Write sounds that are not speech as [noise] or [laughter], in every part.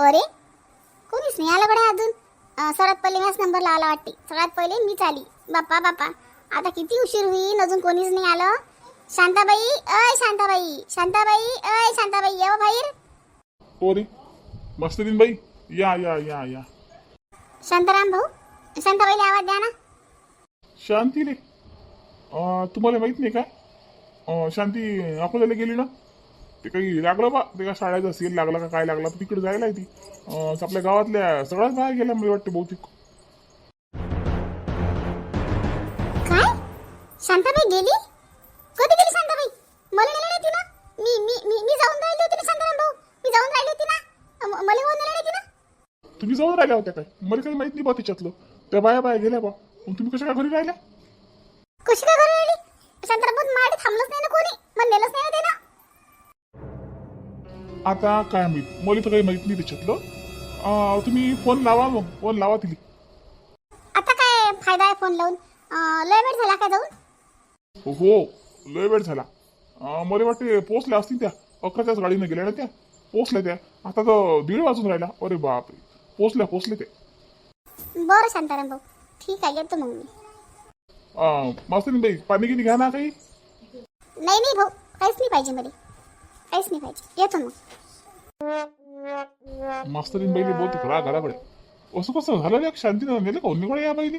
अरे कोणीच नाही आलं कडे अजून. अं, सर्वात पहिले ह्याच नंबर लावला वाटते. सगळ्यात पहिले मीच आली. बाप्पा बाप्पा. आता किती उशीर होईल अजून कोणीच नाही आलं. शांताबाई अय शांताबाई. शांताबाई अय शांताबाई येव बाहेर. पोरी मस्त दिन बाई. या या या या. शांताराम भाऊ शांताबाईला आवाज द्या ना. शांतीले? अं, तुम्हाला माहीत नाही अं, शांती अकोल्याला गेली ना? ते काही लागलं बा. ते का शाळेचा सेल लागला का काय लागला तिकडे जायला ती. आपल्या गावातल्या सगळ्याच बाहेर गेल्या मला वाटतं बहुतेक. काय? शांताबाई गेली? कधी गेली शांताबाई? मला नेलं नाही तिनं. मी मी मी मी जाऊन राहिली होती ना शांताराम भाऊ. मी जाऊन राहिली होती ना. म- मला होऊन नेलं नाही तिनं. तुम्ही जाऊन राहिल्या होत्या काय? मला काही माहीत नाही बा त्याच्यातलं त्या बाया बाया गेल्या बा. मग तुम्ही कशा काय घरी राहिल्या? कशी काय घरी राहिली? शांताराम भाऊ माडे थांबलंच नाही ना कोणी. मला नेलंच नाही ना आता काय माहीत? मला तर काही माहीत नाही त्याच्यातलं. अं, तुम्ही फोन लावा मग. फोन लावा तिला. आता काय फायदा आहे फोन लावून? अं, लय वेळ झाला का जाऊन? हो लय वेळ झाला. अं, मला वाटते पोचल्या असतील त्या. अकराच्याच गाडीनं गेल्या ना त्या. पोचल्या त्या. आता तर दीड वाजून राहिला. अरे बापरे. पोचल्या पोचले ते बरं शांताराम भाऊ. ठीक आहे येतो मग मी. अं, मास्तरीन बाई पाणी किती घ्या ना काही? नाही नाही भाऊ. काहीच नाही पाहिजे मला. काहीच नाही पाहिजे. येतो मग. मास्तरीन बाईने बोलते खरा घराकडे असं कसं झालं रे? शांतीनं नेलं का? निकडे या बाईने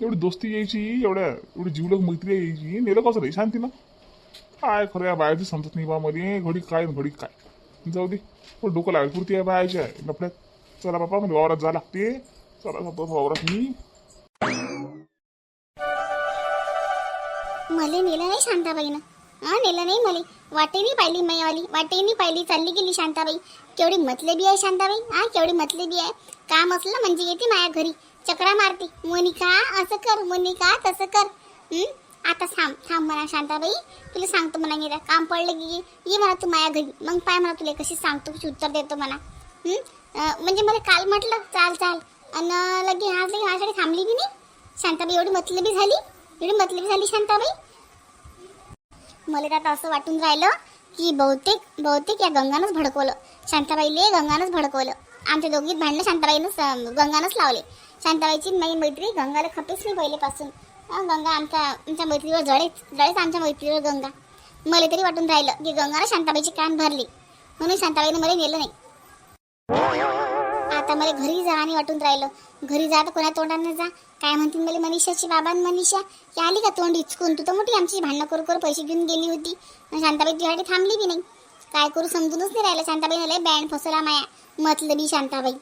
एवढी दोस्ती यायची एवढ्या एवढी जीवलग मैत्री यायची नेलं कसं रे? शांतीनं? काय खरं या बायाची समजत नाही बा मध्ये घडी काय घडी काय. जाऊ दे. पण डोकं लागेल पुरती या बायाच्या लपड्यात चला बापा म्हणजे वावरात जा लागते. चला वावरात मी. मला नेलं नाही शांताबाईनं. हा नेलं नाही मला. वाटेनी पाहिली मैवाली वाटेनी पाहिली. चालली गेली शांताबाई. केवढी मतलेबी आहे शांताबाई? हा केवढी मतलेबी आहे. काम असलं म्हणजे येते माया घरी. चक्रा मारते. मोनिका असं कर मोनिका तसं कर. हं? आता थांब थांब म्हणा शांताबाई. तुला सांगतो म्हणा गेला काम पडलं की ये म्हणा तू माया घरी. मग पाय म्हणा तुला कशी सांगतो कशी उत्तर देतो म्हणा. म्हणजे मला काल म्हटलं चाल चाल. आणि लगे आज लगे माझ्याकडे थांबली की नाही? शांताबाई एवढी मतलबी झाली? एवढी मतलबी झाली शांताबाई? मला तर आता असं वाटून राहिलं की बहुतेक बहुतेक या गंगानंच भडकवलं. शांताबाईले गंगानंच भडकवलं. आमच्या दोघीत भांडणं शांताबाईनं गंगानंच लावले. शांताबाईची माझी मैत्री गंगाला खपेच नाही पहिलेपासून. गंगा आमच्या आमच्या मैत्रीवर जळेच जळेच आमच्या मैत्रीवर गंगा. मला तरी वाटून राहिलं की गंगाला शांताबाईची कान भरली. म्हणून शांताबाईनं मला नेलं नाही. आता मला घरी जा आणि वाटून राहिलं. घरी जा तर कोणा तोंडाने जा. काय म्हणतील मला मनीषाची बाबा मनीषा? की आली का तोंड इचकून? तू तर मोठी आमची भांडणं करू करू पैसे घेऊन गेली होती. शांताबाई तुझ्यासाठी थांबली बी नाही. काय करू समजूनच नाही राहिलं. शांताबाई लय बँड फसवला माया. मतलबी शांताबाई.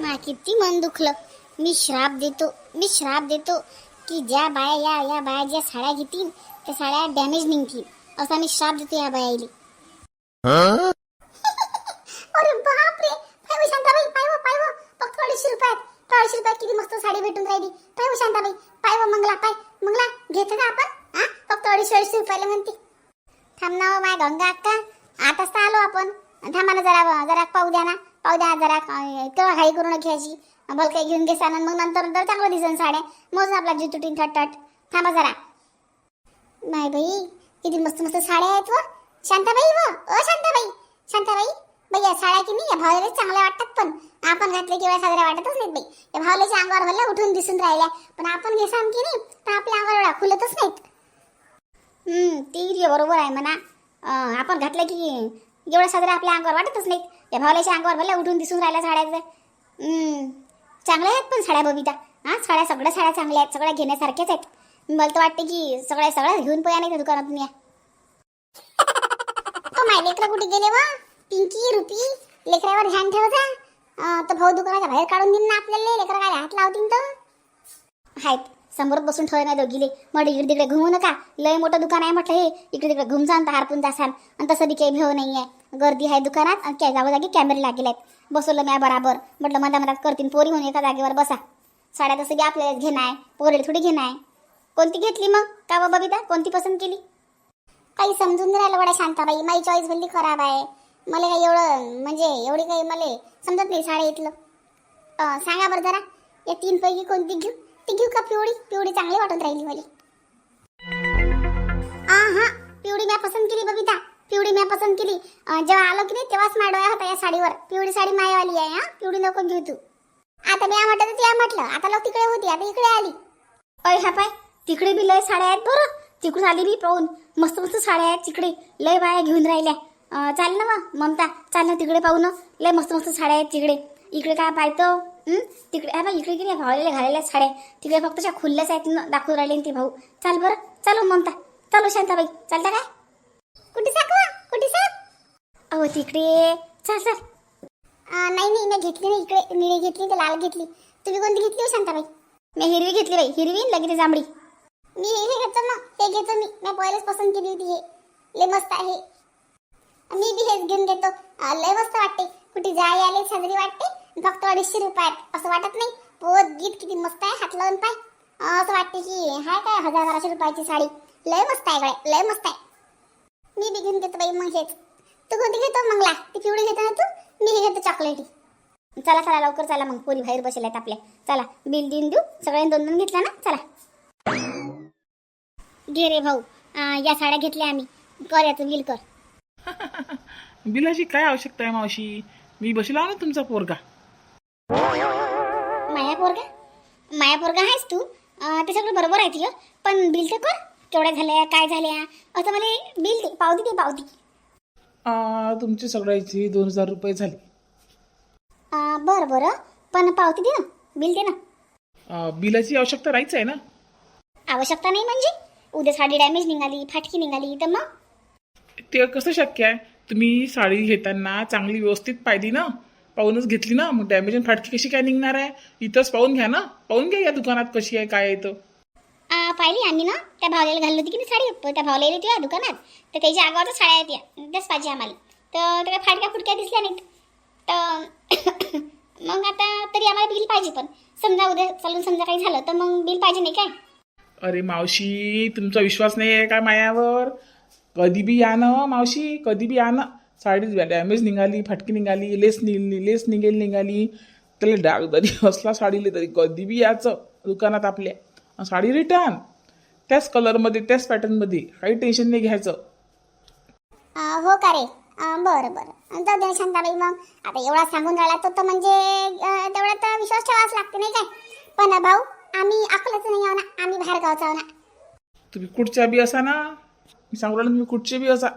मा किती मन दुखलं. मी श्राप देतो मी श्राप देतो की ज्या बाया या या बाया ज्या साड्या घेतील त्या साड्या डॅमेज निघतील. असा मी श्राप देतो या बायाली अरे बापरे पाय हो शांताबाई पाय हो पाय हो फक्त अडीचशे रुपयात तर अडीचशे रुपयात किती भेटून राहिली. पाय हो शांताबाई पाय व मंगला पाय. मंगला घेतो का आपण? हा? फक्त अडीचशे अडीचशे रुपयाला म्हणते. थांब ना हो, माय गंगा अक्का. आताच तर आलो आपण. थांबा ना जरा जरा पाहू द्या ना. पाहू द्या जरा अं, तेव्हा घाई करून घ्यायची. भल घेऊन घेसान आणि मग नंतर नंतर चांगलं दिसन साड्या. मोज आपला जीव तुटीन थटट थांबा जरा. माय बाई किती मस्त मस्त साड्या आहेत व. शांताबाई व. अ शांताबाई. शांताबाई. बाई या साड्या की नाही या भावलेच चांगल्या वाटतात पण. आपण घातले किंवा साजऱ्या वाटतच नाहीत बाई. या भावलेच्या अंगावर भरल्या उठून दिसून राहिल्या. पण आपण घेसान की नाही तर आपल्या अंगावर खुलतच नाहीत. हम्म ती बरोबर आहे म्हणा. आपण घातलं की एवढं साजऱ्या आपल्या अंगावर वाटतच नाहीत. या भावल्याच्या अंगावर भरल्या उठून दिसून राहिल्या साड्याचं. हम्म चांगल्या आहेत पण साड्या बबिता. हा साड्या सगळ्या साड्या चांगल्या आहेत सगळ्या घेण्यासारख्याच आहेत. मला तर वाटते की सगळ्या सगळ्या घेऊन पोया नाही दुकानातून या. [laughs] तो माय लेकरं कुठे गेले वा? पिंकी रुपी लेकरावर ध्यान ठेवता अं, तर भाऊ दुकानाच्या बाहेर काढून देईन ना आपल्याला लेकरं काय हात लावतील तर आहेत समोर बसून ठेवलं नाही दोघीले. म्हटलं इकडे तिकडे घुमू नका. लय मोठं दुकान आहे म्हटलं हे. इकडे तिकडे घुमसान तर हारपून जासान आणि तसं बी काही भेव नाही आहे गर्दी आहे दुकानात आणि काय जागी कॅमेरे लागले आहेत. बसवलं मी बराबर. म्हटलं मधा मधात करतीन पोरी म्हणून एका जागेवर बसा. साड्या तसं घ्या आपल्याला घेणं आहे. पोरीला थोडी घेणं आहे. कोणती घेतली मग? का बाबा बिता कोणती पसंत केली? काही समजून नाही राहिलं बडा शांताबाई. माझी चॉईस भल्ली खराब आहे. मला काही एवढं म्हणजे एवढी काही मला समजत नाही साड्या इथलं. सांगा बरं जरा या तीन पैकी कोणती घेऊ? ती घेऊ का पिवळी? पिवळी चांगली वाटून राहिली मला हा पिवळी मी पसंत केली बबिता. पिवळी मी पसंत केली. जेव्हा आलो की नाही तेव्हाच माडोया होता या साडीवर. पिवळी साडी मायावाली आहे हा. पिवळी नको घेऊ तू. आता मी म्हटलं तर त्या म्हटलं. आता लोक तिकडे होती आता इकडे आली. अय हा पाय तिकडे बी लय साड्या आहेत बरं. तिकडून आली मी पाहून. मस्त मस्त साड्या आहेत तिकडे. लय बाया घेऊन राहिल्या. चाल ना मग. ममता चाल ना तिकडे पाहू ना. लय मस्त मस्त साड्या आहेत तिकडे. इकडे काय पाहतो? तिकडे हा बा इकडे किती भावलेल्या घालेल्या साड्या. तिकडे फक्त अशा खुल्ल्याच आहेत ना दाखवून राहिले ते भाऊ. चाल बरं. चालू हो, ममता. चालू हो, शांताबाई. चालता काय? कुठे साकवा कुठे साक अहो तिकडे. चाल चाल. नाही नाही मी घेतली नाही इकडे. निळी घेतली तर लाल घेतली. तुम्ही कोणती घेतली हो शांताबाई? मी हिरवी घेतली बाई. हिरवी आणि लगेच जांभळी. मी हे घेतो ना. हे घेतो मी. मी पहिलेच पसंत केली होती हे. लय मस्त आहे. मी बी हेच घेऊन घेतो. लय मस्त वाटते. कुठे जाय आले साजरी वाटते. फक्त अडीचशे रुपयात. असं वाटत नाही. पोत गीत किती मस्त आहे हात लावून पाय. असं वाटते की हाय काय हजार बाराशे रुपयाची साडी. लय मस्त आहे गड्या लय मस्त आहे. मी बी घेऊन घेतो बाई मग हेच. तू कोणती घेतो मंगला? ती पिवळी घेतो ना तू? मी हे घेतो चॉकलेटी चला चला लवकर चला मग. पोरी बाहेर बसेल आहेत आपल्या. चला बिल देऊन देऊ. सगळ्यांनी दोन दोन घेतला ना? चला. घे रे भाऊ. या साड्या घेतल्या आम्ही. कर याचं बिल कर. बिलाची काय आवश्यकता आहे मावशी? मी बसला ना तुमचा पोरगा. माया पोरगा? माया पोरगा आहेस तू? अं, ते सगळं बरोबर आहे तुझं पण बिल तर कर. केवढ्या झाल्या काय झाल्या? असं मला बिल दे पावती दे पावती. आ, तुमची सगळ्याची दोन हजार रुपये झाले. अं, बरं बरं. पण पावती दे ना. बिल दे ना. आ, बिलाची आवश्यकता राहीच आहे ना? आवश्यकता नाही म्हणजे? उद्या साडी डॅमेज निघाली फाटकी निघाली तर मग? ते कसं शक्य आहे? तुम्ही साडी घेताना चांगली व्यवस्थित पाहिली ना? पाहूनच घेतली ना? मग डॅमेज आणि फाटकी कशी काय निघणार आहे? इथंच पाहून घ्या ना? पाहून घ्या या दुकानात कशी आहे काय आहे तर आ, पाहिली आम्ही ना? त्या भावलेला घालली होती की नाही साडी? प- त्या भावलेली होती या दुकानात. तर त्याच्या आगावर साड्या आहेत या. त्याच पाहिजे आम्हाला. तर त्या फाटक्या फुटक्या दिसल्या नाहीत. तर [coughs] मग आता तरी आम्हाला बिल पाहिजे पण. समजा उद्या चालून समजा काही झालं तर मग बिल पाहिजे नाही काय? अरे मावशी तुमचा विश्वास नाही आहे का मायावर? कधी बी या ना मावशी कधी बी या ना. साडी डॅमेज निघाली फाटकी निघाली लेस नि लेस निघेल निघाली. त्याला डाग जरी असला साडीले तरी कधी बी याचं. दुकानात आपल्या. साडी रिटर्न त्याच कलरमध्ये त्याच पॅटर्नमध्ये काही टेन्शन नाही घ्यायचं. हो का रे? बरं बरं. जाऊ दे शांताबाई मग. आता एवढा सांगून राहिला तो तर म्हणजे तेवढा तर विश्वास ठेवावाच लागते नाही काय? पण भाऊ आम्ही अकोल्याचं नाही आहो ना. आम्ही बाहेर गावचा आहो ना. तुम्ही कुठच्या बी असा ना मी सांगू राहिलो तुम्ही कुठचे बी असा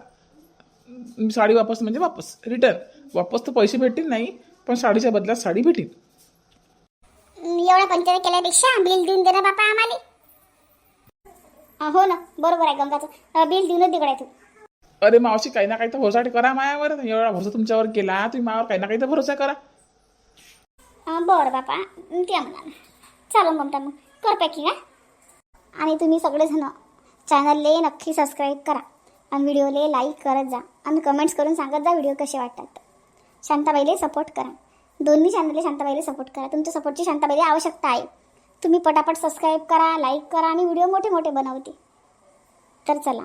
मी साडी वापस म्हणजे वापस रिटर्न वापस तर पैसे भेटतील नाही पण साडीच्या बदल्यात साडी भेटेल. एवढा केल्यापेक्षा बिल देऊन दे ना बापा आम्हाला. हो ना बरोबर आहे गंगाचं. बिल देऊनच तिकडे तू. अरे मावशी काही ना काही तर भरोसा करा मायावर. एवढा भरोसा तुमच्यावर केला तुम्ही मायावर काही ना काही तर भरोसा करा. बरं बापा त्या म्हणा चालू ममता मग. कर पॅकिंग आणि तुम्ही सगळेजण चॅनलले नक्की सबस्क्राईब करा आणि व्हिडिओले लाईक करत जा. आणि कमेंट्स करून सांगत जा व्हिडिओ कसे वाटतात. शांताबाईले सपोर्ट करा. दोन्ही चॅनलले शांताबाईले सपोर्ट करा. तुमच्या सपोर्टची शांताबाईला आवश्यकता आहे. तुम्ही पटापट सबस्क्राईब करा लाईक करा आणि व्हिडिओ मोठे मोठे बनवते. तर चला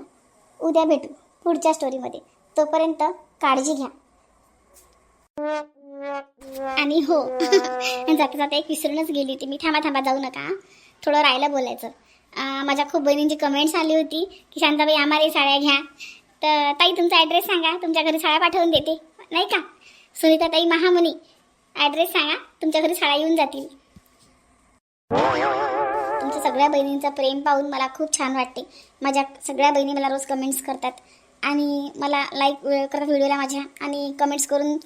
उद्या भेटू पुढच्या स्टोरीमध्ये तोपर्यंत काळजी घ्या. आणि हो [laughs] जाता जाता एक विसरूनच गेली होती मी. थांबा थांबा जाऊ नका थोडं राहायला बोलायचं. माझ्या खूप बहिणींची कमेंट्स आली होती की शांताबाई आम्हाला साड्या घ्या. तर ताई तुमचा ॲड्रेस सांगा. तुमच्या घरी साड्या पाठवून देते. नाही का? सुनीता ताई महामुनी. ॲड्रेस सांगा. तुमच्या घरी साड्या येऊन जातील. तुमच्या सगळ्या बहिणींचं प्रेम पाहून मला खूप छान वाटते. माझ्या सगळ्या बहिणी मला रोज कमेंट्स करतात. आणि मला लाईक करतात व्हिडिओला माझ्या. आणि कमेंट्स करून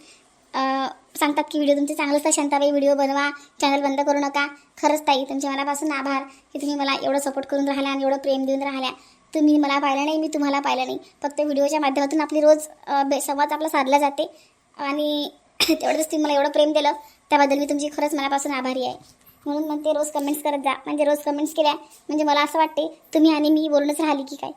सांगतात की व्हिडिओ तुमचे चांगलं असतात. शांताबाई व्हिडिओ बनवा. चॅनल बंद करू नका. खरंच ताई तुमचे मनापासून आभार की तुम्ही मला एवढं सपोर्ट करून राहिला आणि एवढं प्रेम देऊन राहिल्या. तुम्ही मला पाहिलं नाही मी तुम्हाला पाहिलं नाही. फक्त व्हिडिओच्या माध्यमातून आपली रोज बे- संवाद आपला साधला जाते. आणि [clears throat] तेवढंच तुम्ही मला एवढं प्रेम दिलं त्याबद्दल मी तुमची खरंच मनापासून आभारी आहे. म्हणून मग ते रोज कमेंट्स करत जा. म्हणजे रोज कमेंट्स केल्या म्हणजे मला असं वाटते तुम्ही आणि मी बोलूनच राहिली की काय?